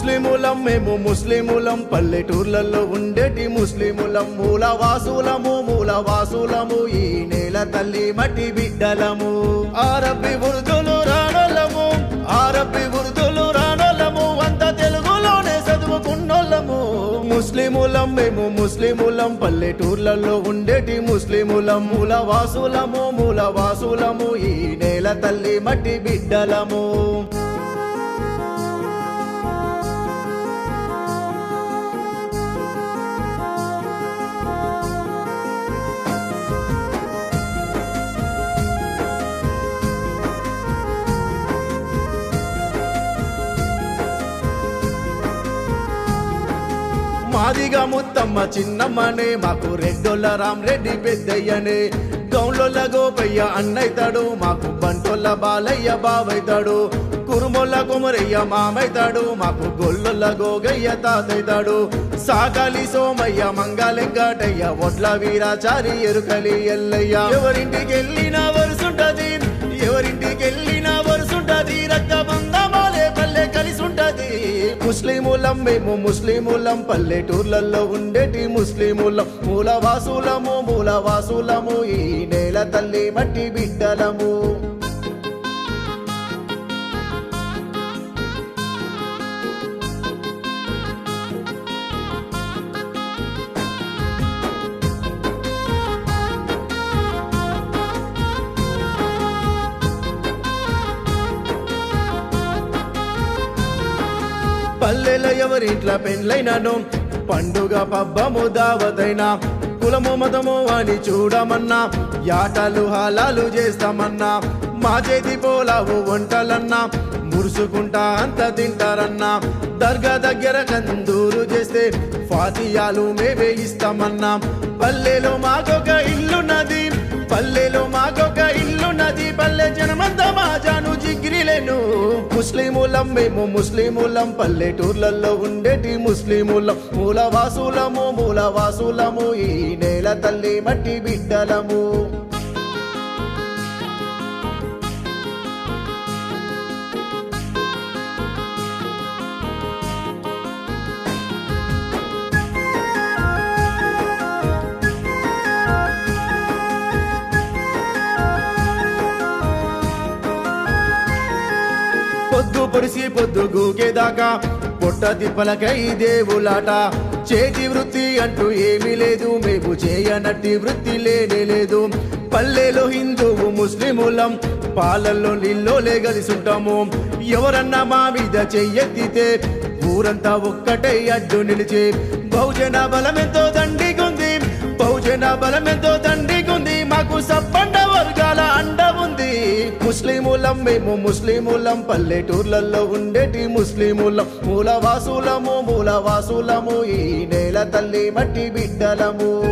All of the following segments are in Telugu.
ముస్లిములం మేము ముస్లిములం. పల్లెటూర్లలో ఉండేటి ముస్లిములం. మూలవాసులము మూలవాసులము. ఈ నేల తల్లి మటి బిడ్డలము. ఆరబ్బి వృద్ధులు రాణలము ఆరబ్బి వృద్ధులు రాణలము అంత తెలుగులోనే చదువుకున్నోళ్ళము. ముస్లిములం మేము ముస్లిములం. పల్లెటూర్లలో ఉండేటి ముస్లిములం. మూలవాసులము మూలవాసులము. ఈ నేల తల్లి మట్టి బిడ్డలము. మాదిగా ముత్తమ్మ చిన్నమ్మనే మాకు రెడ్డొల్ల రామరెడ్డి పెద్దయ్యనే. గౌండ్ల గోపయ్య అన్నైతాడు మాకు బంటొల్ల బాలయ్య బావైతాడు. కురుమొల్ల కుమరయ్య మామైతాడు మాకు గొల్లొల్ల గోగయ్య తాతైతాడు సాకాలి సోమయ్య మంగాలెంకాటయ్య ఒడ్ల వీరాచారి ఎరుకలి ఎల్లయ్య. ఎవరింటికి వెళ్ళినా వరుసుంటది ముస్లిములం మేము ముస్లిములం. పల్లెటూర్లలో ఉండేటి ముస్లిములం. మూలవాసులము మూలవాసులము. ఈ నేల తల్లి మట్టి బిడ్డలము. పల్లెల ఎవరింట్ల పెండ్లైనను పండుగ పబ్బము దావతైనా కులము మతము అని చూడమన్నా యాటలు హాలాలు చేస్తామన్నా మా చేతి పోలావు వంటలన్నా మురుసుకుంటా అంత తింటారన్నా దర్గా దగ్గర కందూరు చేస్తే ఫాతియాలు మేవే ఇస్తామన్నా పల్లెలో మాకొక ఇల్లు ముస్లిములం మేము ముస్లిములం. పల్లెటూర్లలో ఉండేటి ముస్లిములం. మూలవాసులము మూలవాసులము. ఈ నేల తల్లి మట్టి బిడ్డలము. పొడిసి పొద్దు గూకేదాకా పొట్ట తిప్పలకై దేవులాట. చేతి వృత్తి అంటూ ఏమీ లేదు మేము చేయనట్టి వృత్తి లేనే లేదు. పల్లెలో హిందువు ముస్లిములం పాలల్లో నీళ్ళోలే కలిసుంటాము. ఎవరన్నా మా మీద చెయ్యెత్తితే ఊరంతా ఒక్కటే అడ్డు నిలిచి. బహుజన బలమెంతో దండిగుంది బహుజన బలమెంతో దండి ముస్లిములం మేము ముస్లిములం. పల్లెటూర్లలో ఉండేటి ముస్లిములం. మూలవాసులము మూలవాసులము. ఈ నేల తల్లి మట్టి బిడ్డలము.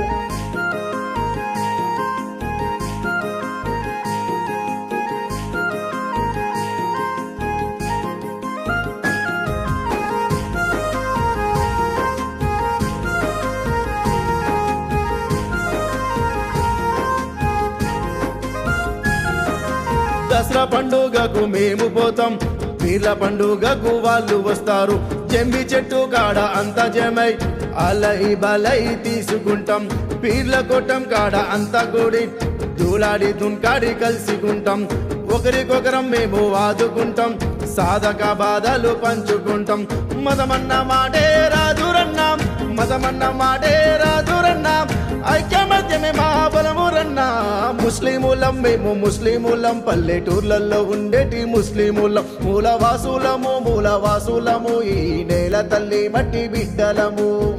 దసరా పండుగకు మేము పోతాం. పీర్ల పండుగకు వాళ్ళు వస్తారు. జంబి చెట్టు కాడ అంత జమై అలై బలై తీసుకుంటాం. పీర్ల కొట్టం కాడ అంత కూడి దూలాడి దున్కాడి కలుసుకుంటాం. ఒకరికొకరం మేము వాదుకుంటాం సాధక బాధలు పంచుకుంటాం. మతమన్న మాటే రాదురన్నాం మతమన్న మాటే రాదురన్నాం ఐక్యమత్యమే మా బలము రన్నా ముస్లిములం మేము ముస్లిములం. పల్లెటూర్లలో ఉండేటి ముస్లిములం. మూలవాసులము మూలవాసులము. ఈ నేల తల్లి మట్టి బిడ్డలము.